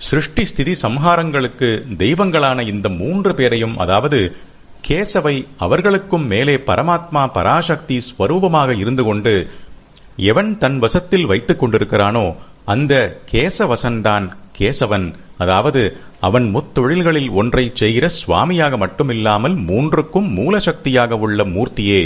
சிருஷ்டி ஸ்திதி சம்ஹாரங்களுக்கு தெய்வங்களான இந்த மூன்று பேரையும் அதாவது கேசவை அவர்களுக்கும் மேலே பரமாத்மா பராசக்தி ஸ்வரூபமாக இருந்து கொண்டு எவன் தன் வசத்தில் வைத்துக் கொண்டிருக்கிறானோ அந்த கேசவசன்தான் கேசவன். அதாவது அவன் முத்தொழில்களில் ஒன்றை செய்கிற சுவாமியாக மட்டுமில்லாமல் மூன்றுக்கும் மூலசக்தியாக உள்ள மூர்த்தியே.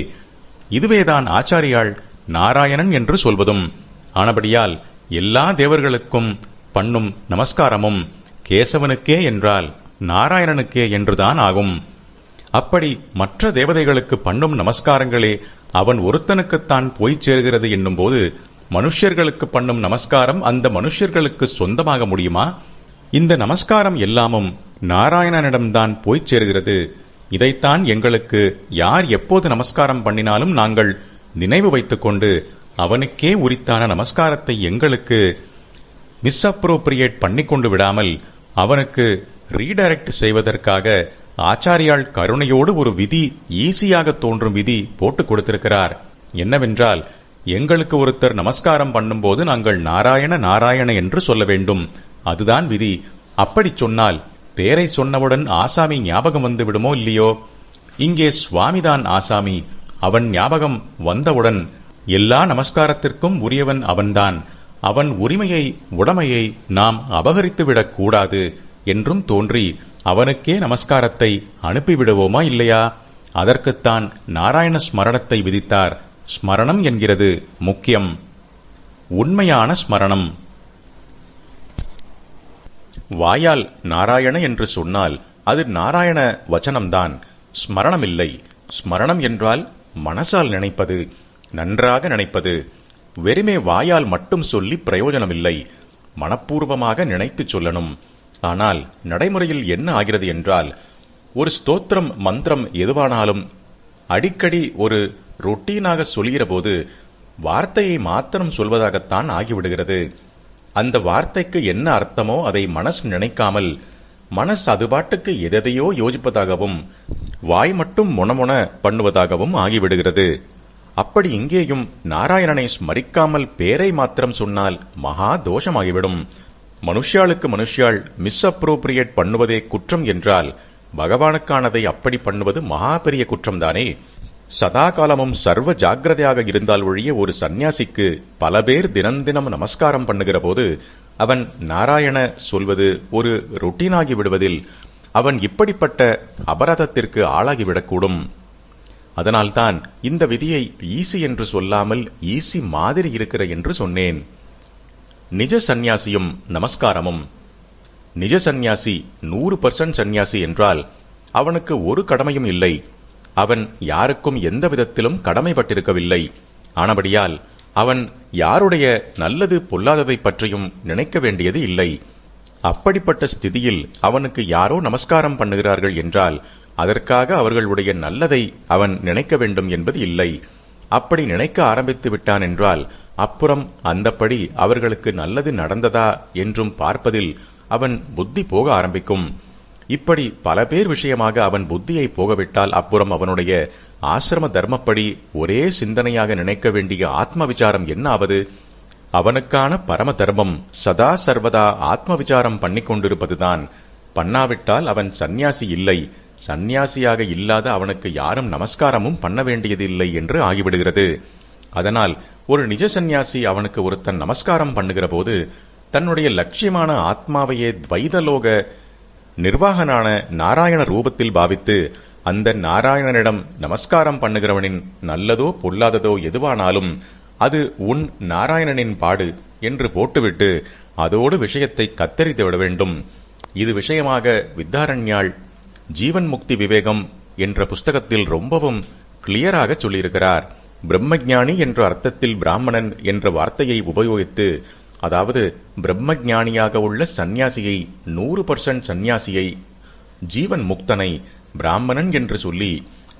இதுவேதான் ஆச்சாரியாள் நாராயணன் என்று சொல்வதும். ஆனபடியால் எல்லா தேவர்களுக்கும் பண்ணும் நமஸ்காரமும் கேசவனுக்கே என்றால் நாராயணனுக்கே என்றுதான் ஆகும். அப்படி மற்ற தேவதைகளுக்கு பண்ணும் நமஸ்காரங்களே அவன் ஒருத்தனுக்குத்தான் போய் சேர்கிறது என்னும்போது மனுஷர்களுக்கு பண்ணும் நமஸ்காரம் அந்த மனுஷர்களுக்கு சொந்தமாக முடியுமா? இந்த நமஸ்காரம் எல்லாமும் நாராயணனிடம்தான் போய் சேர்கிறது. இதைத்தான் எங்களுக்கு யார் எப்போது நமஸ்காரம் பண்ணினாலும் நாங்கள் நினைவு வைத்துக்கொண்டு அவனுக்கே உரித்தான நமஸ்காரத்தை எங்களுக்கு மிஸ்அப்ரோப்ரியேட் பண்ணிக்கொண்டு விடாமல் அவனுக்கு ரீடைரக்ட் செய்வதற்காக ஆச்சாரியால் கருணையோடு ஒரு விதி ஈஸியாக தோன்றும் விதி போட்டுக் கொடுத்திருக்கிறார். என்னவென்றால் எங்களுக்கு ஒருத்தர் நமஸ்காரம் பண்ணும்போது நாங்கள் நாராயண நாராயண என்று சொல்ல வேண்டும். அதுதான் விதி. அப்படி சொன்னால் பேரை சொன்னவுடன் ஆசாமி ஞாபகம் வந்து விடுமோ இல்லையோ? இங்கே சுவாமிதான் ஆசாமி. அவன் ஞாபகம் வந்தவுடன் எல்லா நமஸ்காரத்திற்கும் உரியவன் அவன்தான். அவன் உரிமையை உடமையை நாம் அபகரித்துவிடக் கூடாது என்றும் தோன்றி அவனுக்கே நமஸ்காரத்தை அனுப்பிவிடுவோமா இல்லையா? அதற்குத்தான் நாராயண ஸ்மரணத்தை விதித்தார். ஸ்மரணம் என்கிறது முக்கியம். உண்மையான ஸ்மரணம். வாயால் நாராயண என்று சொன்னால் அது நாராயண வச்சனம்தான். ஸ்மரணமில்லை. ஸ்மரணம் என்றால் மனசால் நினைப்பது நன்றாக நினைப்பது. வெறுமே வாயால் மட்டும் சொல்லி பிரயோஜனமில்லை. மனப்பூர்வமாக நினைத்துச் சொல்லணும். ஆனால் நடைமுறையில் என்ன ஆகிறது என்றால் ஒரு ஸ்தோத்திரம் மந்திரம் எதுவானாலும் அடிக்கடி ஒரு ரொட்டீனாக சொல்கிற போது வார்த்தையை மாத்திரம் சொல்வதாகத்தான் ஆகிவிடுகிறது. அந்த வார்த்தைக்கு என்ன அர்த்தமோ அதை மனசு நினைக்காமல் மனசு அது பாட்டுக்கு எதையோ யோசிப்பதாகவும் வாய் மட்டும் முனமுன பண்ணுவதாகவும் ஆகிவிடுகிறது. அப்படி இங்கேயும் நாராயணனை ஸ்மரிக்காமல் பேரை மாத்திரம் சொன்னால் மகா தோஷமாகிவிடும். மனுஷியாளுக்கு மனுஷியாள் மிஸ் அப்ரோப்ரியேட் பண்ணுவதே குற்றம் என்றால் பகவானுக்கானதை அப்படி பண்ணுவது மகா பெரிய குற்றம்தானே? சதா காலமும் சர்வ ஜாக்கிரதையாக இருந்தால் ஒழிய ஒரு சந்நியாசிக்கு பல பேர் தினந்தினம் நமஸ்காரம் பண்ணுகிற போது அவன் நாராயண சொல்வது ஒரு ரொட்டீனாகி விடுவதில் அவன் இப்படிப்பட்ட அபராதத்திற்கு ஆளாகிவிடக்கூடும். அதனால்தான் இந்த விதியை ஈசி என்று சொல்லாமல் ஈசி மாதிரி இருக்கிற என்று சொன்னேன். நிஜ சந்நியாசியும் நமஸ்காரமும். நிஜ சந்நியாசி நூறு பர்சன்ட் சந்நியாசி என்றால் அவனுக்கு ஒரு கடமையும் இல்லை. அவன் யாருக்கும் எந்த விதத்திலும் கடமைப்பட்டிருக்கவில்லை. ஆனபடியால் அவன் யாருடைய நல்லது பொல்லாததை பற்றியும் நினைக்க வேண்டியது இல்லை. அப்படிப்பட்ட ஸ்திதியில் அவனுக்கு யாரோ நமஸ்காரம் பண்ணுகிறார்கள் என்றால் அதற்காக அவர்களுடைய நல்லதை அவன் நினைக்க வேண்டும் என்பது இல்லை. அப்படி நினைக்க ஆரம்பித்து விட்டான் என்றால் அப்புறம் அந்தப்படி அவர்களுக்கு நல்லது நடந்ததா என்றும் பார்ப்பதில் அவன் புத்தி போக ஆரம்பிக்கும். இப்படி பல பேர் விஷயமாக அவன் புத்தியை போகவிட்டால் அப்புறம் அவனுடைய ஆசிரம தர்மப்படி ஒரே சிந்தனையாக நினைக்க வேண்டிய ஆத்ம விசாரம் என்ன ஆவது அவனுக்கான பரம தர்மம் சதா சர்வதா ஆத்ம விசாரம் பண்ணி கொண்டிருப்பதுதான் பண்ணாவிட்டால் அவன் சந்நியாசி இல்லை. சந்நியாசியாக இல்லாத அவனுக்கு யாரும் நமஸ்காரமும் பண்ண வேண்டியதில்லை என்று ஆகிவிடுகிறது. அதனால் ஒரு நிஜ சந்நியாசி அவனுக்கு ஒருத்தன் நமஸ்காரம் பண்ணுகிற போது தன்னுடைய லட்சியமான ஆத்மாவையே துவைதலோக நிர்வாகனான நாராயண ரூபத்தில் பாவித்து அந்த நாராயணனிடம் நமஸ்காரம் பண்ணுகிறவனின் நல்லதோ பொல்லாததோ எதுவானாலும் அது உன் நாராயணனின் பாடு என்று போட்டுவிட்டு அதோடு விஷயத்தை கத்தரித்து விட வேண்டும். இது விஷயமாக வித்தாரண்யாள் ஜீவன் முக்தி விவேகம் என்ற புஸ்தகத்தில் ரொம்பவும் கிளியராக சொல்லியிருக்கிறார். பிரம்மஜானி என்ற அர்த்தத்தில் பிராமணன் என்ற வார்த்தையை உபயோகித்து அதாவது பிரம்மஜானியாக உள்ள சந்நியாசியை நூறு பர்சன்ட் சந்நியாசியை ஜீவன் முக்தனை பிராமணன் என்று சொல்லி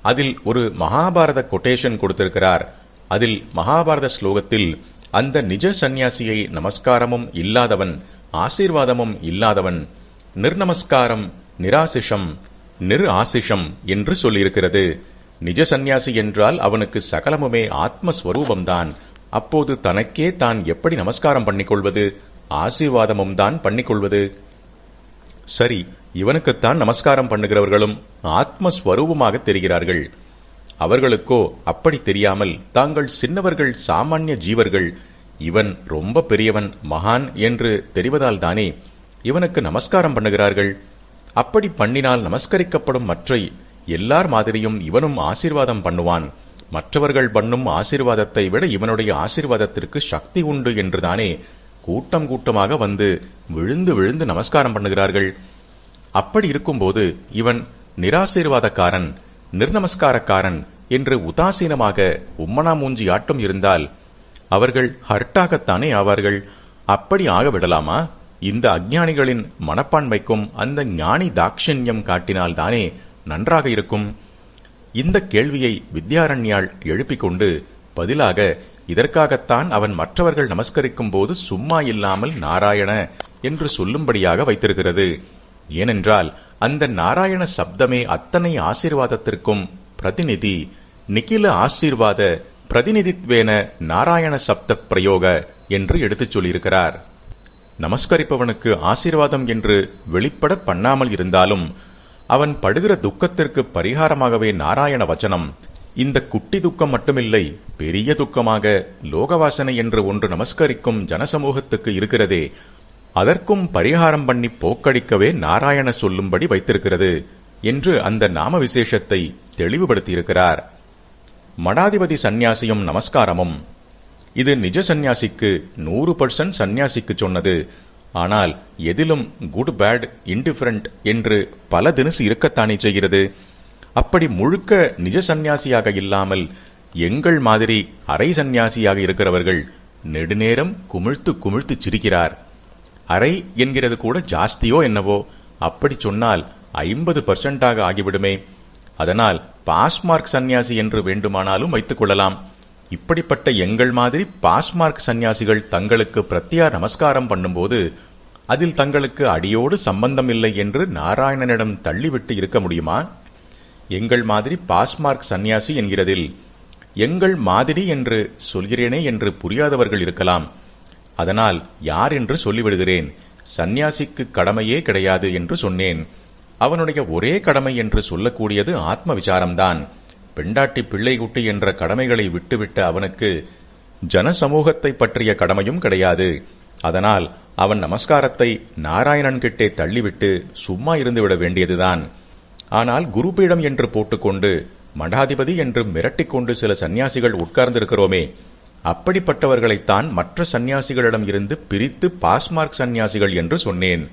அதில் ஒரு மகாபாரத கொட்டேஷன் கொடுத்திருக்கிறார். அதில் மகாபாரத ஸ்லோகத்தில் அந்த நிஜ சந்நியாசியை நமஸ்காரமும் இல்லாதவன் ஆசீர்வாதமும் இல்லாதவன் நிர்நமஸ்காரம் நிராசிஷம் நிறு ஆசிஷம் என்று சொல்லியிருக்கிறது. நிஜ சந்நியாசி என்றால் அவனுக்கு சகலமுமே ஆத்மஸ்வரூபம்தான். அப்போது தனக்கே தான் எப்படி நமஸ்காரம் பண்ணிக்கொள்வது? ஆசீர்வாதமும் தான் பண்ணிக்கொள்வது. சரி இவனுக்குத்தான் நமஸ்காரம் பண்ணுகிறவர்களும் ஆத்மஸ்வரூபமாக தெரிகிறார்கள். அவர்களுக்கோ அப்படி தெரியாமல் தாங்கள் சின்னவர்கள் சாமானிய ஜீவர்கள். இவன் ரொம்ப பெரியவன் மகான் என்று தெரிவதால் தானே இவனுக்கு நமஸ்காரம் பண்ணுகிறார்கள்? அப்படி பண்ணினால் நமஸ்கரிக்கப்படும் மற்ற எல்லார் மாதிரியும் இவனும் ஆசீர்வாதம் பண்ணுவான். மற்றவர்கள் பண்ணும் ஆசீர்வாதத்தை விட இவனுடைய ஆசீர்வாதத்திற்கு சக்தி உண்டு என்றுதானே கூட்டம் கூட்டமாக வந்து விழுந்து விழுந்து நமஸ்காரம் பண்ணுகிறார்கள். அப்படி இருக்கும்போது இவன் நிராசீர்வாதக்காரன் நிர்நமஸ்காரக்காரன் என்று உதாசீனமாக உம்மனா மூஞ்சி ஆட்டம் இருந்தால் அவர்கள் ஹர்ட்டாகத்தானே ஆவார்கள். அப்படி ஆக விடலாமா இந்த அஞ்ஞானிகளின் மனப்பான்மைக்கும் அந்த ஞானி தாட்சண்யம் காட்டினால்தானே நன்றாக இருக்கும்? இந்த கேள்வியை வித்யாரண்யாள் எழுப்பிக் கொண்டு பதிலாக இதற்காகத்தான் அவன் மற்றவர்கள் நமஸ்கரிக்கும் போது சும்மா இல்லாமல் நாராயண என்று சொல்லும்படியாக வைத்திருக்கிறது. ஏனென்றால் அந்த நாராயண சப்தமே அத்தனை ஆசீர்வாதத்திற்கும் பிரதிநிதி. நிகில ஆசீர்வாத பிரதிநிதித்வேன நாராயண சப்த பிரயோக என்று எடுத்துச் சொல்லியிருக்கிறார். நமஸ்கரிப்பவனுக்கு ஆசீர்வாதம் என்று வெளிப்பட பண்ணாமல் இருந்தாலும் அவன் படுகிற துக்கத்திற்கு பரிகாரமாகவே நாராயண வச்சனம் இந்த குட்டி துக்கம் மட்டுமில்லை பெரிய துக்கமாக லோகவாசனை என்று ஒன்று நமஸ்கரிக்கும் ஜனசமூகத்துக்கு இருக்கிறதே அதற்கும் பரிகாரம் பண்ணி போக்கடிக்கவே நாராயண சொல்லும்படி வைத்திருக்கிறது என்று அந்த நாம விசேஷத்தை தெளிவுபடுத்தியிருக்கிறார். மடாதிபதி சந்நியாசியும் நமஸ்காரமும் இது நிஜ சந்நியாசிக்கு நூறு பர்சன்ட் சந்நியாசிக்கு சொன்னது. ஆனால் எதிலும் குட் பேட் இன்டிஃபரண்ட் என்று பல தினசு இருக்கத்தானே செய்கிறது? அப்படி முழுக்க நிஜ சந்நியாசியாக இல்லாமல் எங்கள் மாதிரி அரை சந்நியாசியாக இருக்கிறவர்கள் நெடுநேரம் குமிழ்த்து குமிழ்த்து சிரிக்கிறார். அரை என்கிறது கூட ஜாஸ்தியோ என்னவோ அப்படி சொன்னால் ஐம்பது பர்சன்டாக ஆகிவிடுமே. அதனால் பாஸ்மார்க் சந்நியாசி என்று வேண்டுமானாலும் வைத்துக் கொள்ளலாம். இப்படிப்பட்ட எங்கள் மாதிரி பாஸ்மார்க் சந்நியாசிகள் தங்களுக்கு பிரத்யா நமஸ்காரம் பண்ணும்போது அதில் தங்களுக்கு அடியோடு சம்பந்தம் இல்லை என்று நாராயணனிடம் தள்ளிவிட்டு இருக்க முடியுமா? எங்கள் மாதிரி பாஸ்மார்க் சந்நியாசி என்கிறதில் எங்கள் மாதிரி என்று சொல்கிறேனே என்று புரியாதவர்கள் இருக்கலாம். அதனால் யார் என்று சொல்லிவிடுகிறேன். சந்நியாசிக்கு கடமையே கிடையாது என்று சொன்னேன். அவனுடைய ஒரே கடமை என்று சொல்லக்கூடியது ஆத்ம விசாரம்தான். பெண்டாட்டி பிள்ளைகுட்டி என்ற கடமைகளை விட்டுவிட்ட அவனுக்கு ஜனசமூகத்தை பற்றிய கடமையும் கிடையாது. அதனால் அவன் நமஸ்காரத்தை நாராயணன் கிட்டே தள்ளிவிட்டு சும்மா இருந்துவிட வேண்டியதுதான். ஆனால் குருபீடம் என்று போட்டுக்கொண்டு மடாதிபதி என்று மிரட்டிக்கொண்டு சில சந்நியாசிகள் உட்கார்ந்திருக்கிறோமே அப்படிப்பட்டவர்களைத்தான் மற்ற சந்நியாசிகளிடம் இருந்து பிரித்து பாஸ்மார்க் சந்நியாசிகள் என்று சொன்னேன்.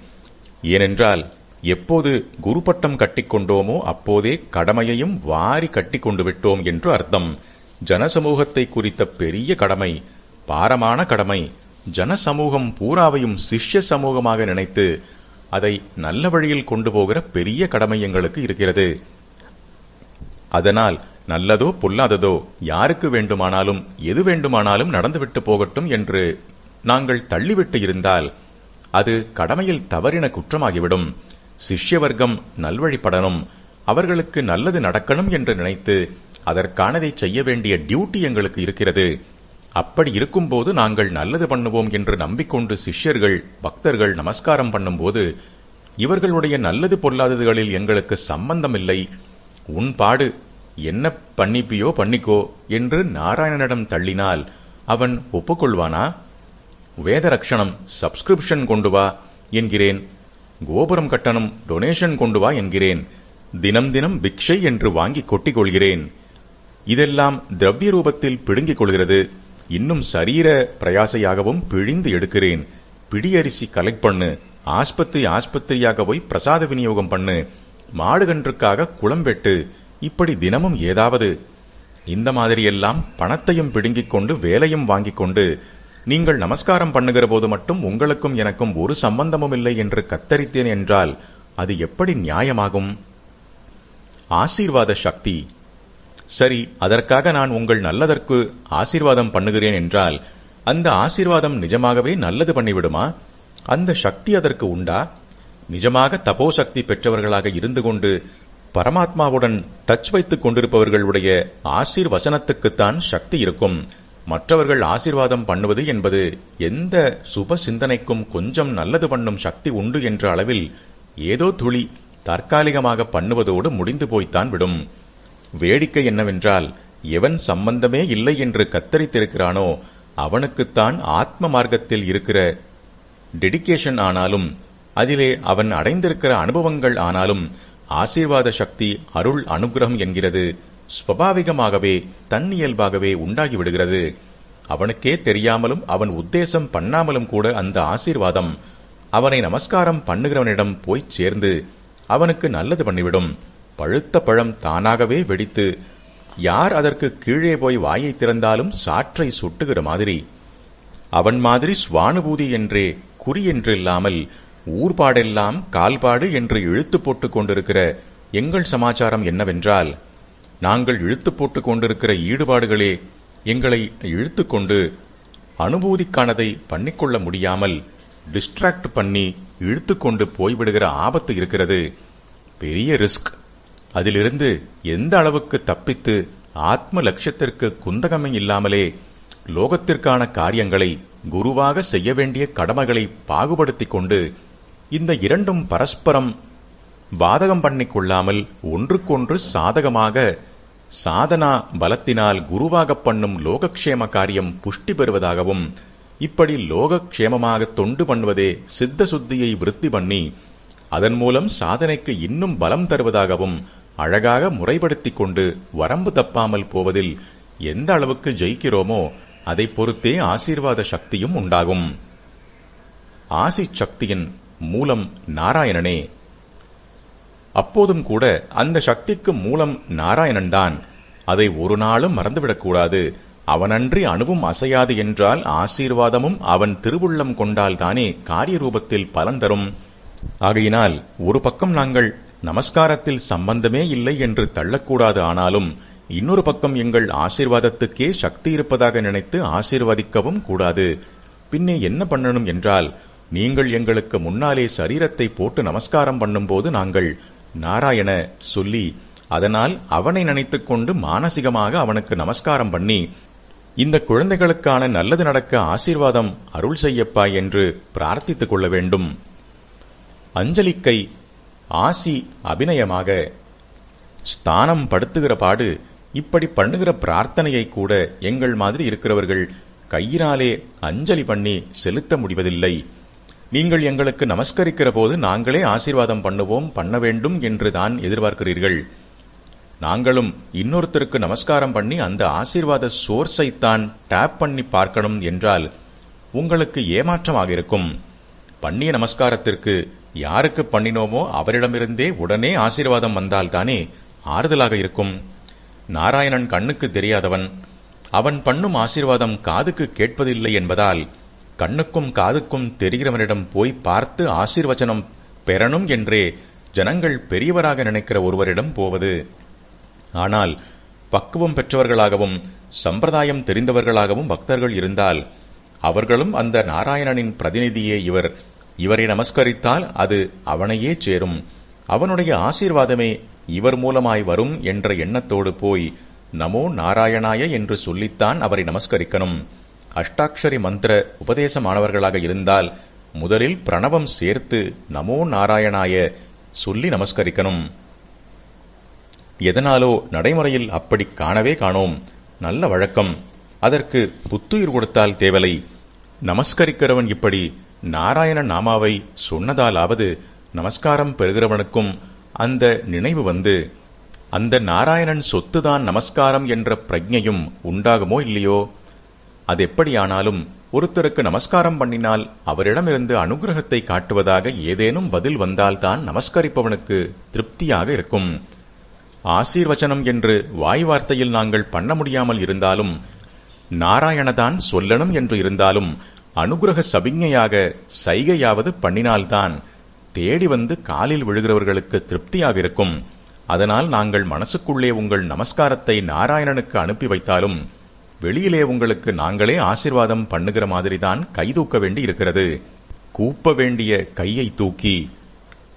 ஏனென்றால் எப்போது குருபட்டம் கட்டிக்கொண்டோமோ அப்போதே கடமையையும் வாரி கட்டிக்கொண்டு விட்டோம் என்று அர்த்தம். ஜனசமூகத்தை குறித்த பெரிய கடமை பாரமான கடமை. ஜனசமூகம் பூராவையும் சிஷ்ய சமூகமாக நினைத்து அதை நல்ல வழியில் கொண்டு போகிற பெரிய கடமை எங்களுக்கு இருக்கிறது. அதனால் நல்லதோ பொல்லாததோ யாருக்கு வேண்டுமானாலும் எது வேண்டுமானாலும் நடந்துவிட்டு போகட்டும் என்று நாங்கள் தள்ளிவிட்டு இருந்தால் அது கடமையில் தவறின குற்றமாகிவிடும். சிஷ்ய வர்க்கம் நல்வழிப்படணும். அவர்களுக்கு நல்லது நடக்கணும் என்று நினைத்து அதற்கானதை செய்ய வேண்டிய டியூட்டி எங்களுக்கு இருக்கிறது. அப்படி இருக்கும்போது நாங்கள் நல்லது பண்ணுவோம் என்று நம்பிக்கொண்டு சிஷ்யர்கள் பக்தர்கள் நமஸ்காரம் பண்ணும்போது இவர்களுடைய நல்லது பொல்லாததுகளில் எங்களுக்கு சம்பந்தமில்லை. உன் பாடு என்ன பண்ணிப்பியோ பண்ணிக்கோ என்று நாராயணனிடம் தள்ளினால் அவன் ஒப்புக்கொள்வானா? வேதரக்ஷணம் சப்ஸ்கிரிப்ஷன் கொண்டு வா என்கிறேன். கோபுரம் கட்டணம் டொனேஷன் கொண்டு வா என்கிறேன். தினம் தினம் பிக்ஷை என்று வாங்கி கொட்டிக் கொள்கிறேன் இதெல்லாம் திரவிய ரூபத்தில் பிடுங்கிக் கொள்கிறது. இன்னும் சரீர பிரயாசையாகவும் பிழிந்து எடுக்கிறேன். பிடியரிசி கலெக்ட் பண்ணு. ஆஸ்பத்திரி ஆஸ்பத்திரியாக போய் பிரசாத விநியோகம் பண்ணு. மாடுகன்றுக்காக குளம் வெட்டு. இப்படி தினமும் ஏதாவது. இந்த மாதிரியெல்லாம் பணத்தையும் பிடுங்கிக் கொண்டு வேலையும் வாங்கிக் கொண்டு நீங்கள் நமஸ்காரம் பண்ணுகிற போது மட்டும் உங்களுக்கும் எனக்கும் ஒரு சம்பந்தமும் இல்லை என்று கத்தரித்தேன் என்றால் அது எப்படி நியாயமாகும்? ஆசீர்வாத சக்தி. சரி அதற்காக நான் உங்கள் நல்லதற்கு ஆசீர்வாதம் பண்ணுகிறேன் என்றால் அந்த ஆசீர்வாதம் நிஜமாகவே நல்லது பண்ணிவிடுமா? அந்த சக்தி அதற்கு உண்டா? நிஜமாக தபோசக்தி பெற்றவர்களாக இருந்து கொண்டு பரமாத்மாவுடன் டச் வைத்துக் கொண்டிருப்பவர்களுடைய ஆசீர்வசனத்துக்குத்தான் சக்தி இருக்கும். மற்றவர்கள் ஆசீர்வாதம் பண்ணுவது என்பது எந்த சுப சிந்தனைக்கும் கொஞ்சம் நல்லது பண்ணும் சக்தி உண்டு என்ற அளவில் ஏதோ துளி தற்காலிகமாக பண்ணுவதோடு முடிந்து போய்த்தான் விடும். வேடிக்கை என்னவென்றால் எவன் சம்பந்தமே இல்லை என்று கத்தரித்திருக்கிறானோ அவனுக்குத்தான் ஆத்ம மார்க்கத்தில் இருக்கிற டெடிகேஷன் ஆனாலும் அதிலே அவன் அடைந்திருக்கிற அனுபவங்கள் ஆனாலும் ஆசீர்வாத சக்தி அருள் அனுகிரகம் என்கிறது. ஸ்வபாவிகமாகவே தன்னியல்பாகவே உண்டாகிவிடுகிறது. அவனுக்கே தெரியாமலும் அவன் உத்தேசம் பண்ணாமலும் கூட அந்த ஆசீர்வாதம் அவனை நமஸ்காரம் பண்ணுகிறவனிடம் போய்ச் சேர்ந்து அவனுக்கு நல்லது பண்ணிவிடும். பழுத்த பழம் தானாகவே வெடித்து யார் அதற்கு கீழே போய் வாயை திறந்தாலும் சாற்றை சுட்டுகிற மாதிரி. அவன் மாதிரி சுவானுபூதி என்றே குறி என்று இல்லாமல் ஊர்பாடெல்லாம் கால்பாடு என்று இழுத்து போட்டுக் கொண்டிருக்கிற எங்கள் சமாச்சாரம் என்னவென்றால் நாங்கள் இழுத்து போட்டுக் கொண்டிருக்கிற ஈடுபாடுகளே எங்களை இழுத்துக்கொண்டு அனுபூதிக்கானதை பண்ணிக்கொள்ள முடியாமல் டிஸ்ட்ராக்ட் பண்ணி இழுத்துக்கொண்டு போய்விடுகிற ஆபத்து இருக்கிறது. பெரிய ரிஸ்க் அதிலிருந்து எந்த அளவுக்கு தப்பித்து ஆத்ம லட்சியத்திற்கு குந்தகமே இல்லாமலே லோகத்திற்கான காரியங்களை குருவாக செய்ய வேண்டிய கடமைகளை பாகுபடுத்திக் கொண்டு இந்த இரண்டும் பரஸ்பரம் பாதகம் பண்ணிக் கொள்ளாமல் ஒன்றுக்கொன்று சாதகமாக சாதனா பலத்தினால் குருவாகப் பண்ணும் லோகக்ஷேம காரியம் புஷ்டி பெறுவதாகவும் இப்படி லோகக்ஷேமமாக தொண்டு பண்ணுவதே சித்த சுத்தியை விருத்தி பண்ணி அதன் மூலம் சாதனைக்கு இன்னும் பலம் தருவதாகவும் அழகாக முறைப்படுத்திக் கொண்டு வரம்பு தப்பாமல் போவதில் எந்த அளவுக்கு ஜெயிக்கிறோமோ அதை பொறுத்தே ஆசீர்வாத சக்தியும் உண்டாகும். ஆசி சக்தியின் மூலம் நாராயணனே அப்போதும் கூட அந்த சக்திக்கு மூலம் நாராயணன்தான் அதை ஒரு நாளும் மறந்துவிடக்கூடாது. அவனன்றி அணுவும் அசையாது என்றால் ஆசீர்வாதமும் அவன் திருவுள்ளம் கொண்டால்தானே காரிய ரூபத்தில் பலன் தரும். ஆகையினால் ஒரு பக்கம் நாங்கள் நமஸ்காரத்தில் சம்பந்தமே இல்லை என்று தள்ளக்கூடாது ஆனாலும் இன்னொரு பக்கம் எங்கள் ஆசீர்வாதத்துக்கே சக்தி இருப்பதாக நினைத்து ஆசீர்வதிக்கவும் கூடாது. பின்னே என்ன பண்ணணும் என்றால் நீங்கள் எங்களுக்கு முன்னாலே சரீரத்தை போட்டு நமஸ்காரம் பண்ணும்போது நாங்கள் நாராயண சொல்லி அதனால் அவனை நினைத்துக் கொண்டு மானசிகமாக அவனுக்கு நமஸ்காரம் பண்ணி இந்த குழந்தைகளுக்கான நல்லது நடக்க ஆசீர்வாதம் அருள் செய்யப்பா என்று பிரார்த்தித்துக் கொள்ள வேண்டும். அஞ்சலிக்கை ஆசி அபிநயமாக ஸ்தானம் படுத்துகிற பாடு இப்படி பண்ணுகிற பிரார்த்தனையை கூட எங்கள் மாதிரி இருக்கிறவர்கள் கையினாலே அஞ்சலி பண்ணி செலுத்த முடிவதில்லை. நீங்கள் எங்களுக்கு நமஸ்கரிக்கிற போது நாங்களே ஆசீர்வாதம் பண்ணுவோம் பண்ண வேண்டும் என்று தான் எதிர்பார்க்கிறீர்கள். நாங்களும் இன்னொருத்தருக்கு நமஸ்காரம் பண்ணி அந்த ஆசீர்வாத சோர்ஸை தான் டேப் பண்ணி பார்க்கணும் என்றால் உங்களுக்கு ஏமாற்றமாக இருக்கும். பண்ணிய நமஸ்காரத்திற்கு யாருக்கு பண்ணினோமோ அவரிடமிருந்தே உடனே ஆசீர்வாதம் வந்தால்தானே ஆறுதலாக இருக்கும். நாராயணன் கண்ணுக்கு தெரியாதவன். அவன் பண்ணும் ஆசீர்வாதம் காதுக்கு கேட்பதில்லை என்பதால் கண்ணுக்கும் காதுக்கும் தெரிகிறவனிடம் போய் பார்த்து ஆசீர்வச்சனம் பெறணும் என்றே ஜனங்கள் பெரியவராக நினைக்கிற ஒருவரிடம் போவது. ஆனால் பக்குவம் பெற்றவர்களாகவும் சம்பிரதாயம் தெரிந்தவர்களாகவும் பக்தர்கள் இருந்தால் அவர்களும் அந்த நாராயணனின் பிரதிநிதியே இவர். இவரை நமஸ்கரித்தால் அது அவனையே சேரும். அவனுடைய ஆசீர்வாதமே இவர் மூலமாய் வரும் என்ற எண்ணத்தோடு போய் நமோ நாராயணாய என்று சொல்லித்தான் அவரை நமஸ்கரிக்கணும். அஷ்டாட்சரி மந்திர உபதேச மாணவர்களாக இருந்தால் முதலில் பிரணவம் சேர்த்து நமோ நாராயணாய சொல்லி நமஸ்கரிக்கணும். எதனாலோ நடைமுறையில் அப்படி காணவே காணோம். நல்ல வழக்கம். அதற்கு புத்துயிர் கொடுத்தால் தேவலை. நமஸ்கரிக்கிறவன் இப்படி நாராயண நாமாவை சொன்னதாலாவது நமஸ்காரம் பெறுகிறவனுக்கும் அந்த நினைவு வந்து. அந்த நாராயணன் சொத்துதான் நமஸ்காரம் என்ற பிரஜையும் உண்டாகுமோ இல்லையோ? அது எப்படியானாலும் ஒருத்தருக்கு நமஸ்காரம் பண்ணினால் அவரிடமிருந்து அனுகிரகத்தை காட்டுவதாக ஏதேனும் பதில் வந்தால்தான் நமஸ்கரிப்பவனுக்கு திருப்தியாக இருக்கும். ஆசீர்வச்சனம் என்று வாய் வார்த்தையில் நாங்கள் பண்ண முடியாமல் இருந்தாலும் நாராயணதான் சொல்லணும் என்று இருந்தாலும் அனுகிரக சபிஞையாக சைகையாவது பண்ணினால்தான் தேடி வந்து காலில் விழுகிறவர்களுக்கு திருப்தியாக இருக்கும். அதனால் நாங்கள் மனசுக்குள்ளே உங்கள் நமஸ்காரத்தை நாராயணனுக்கு அனுப்பி வைத்தாலும் வெளியிலே உங்களுக்கு நாங்களே ஆசிர்வாதம் பண்ணுகிற மாதிரிதான் கை தூக்க வேண்டி இருக்கிறது. கூப்ப வேண்டிய கையை தூக்கி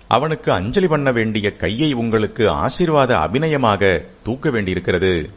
அவனுக்கு அஞ்சலி பண்ண வேண்டிய கையை உங்களுக்கு ஆசிர்வாத அபிநயமாக தூக்க வேண்டியிருக்கிறது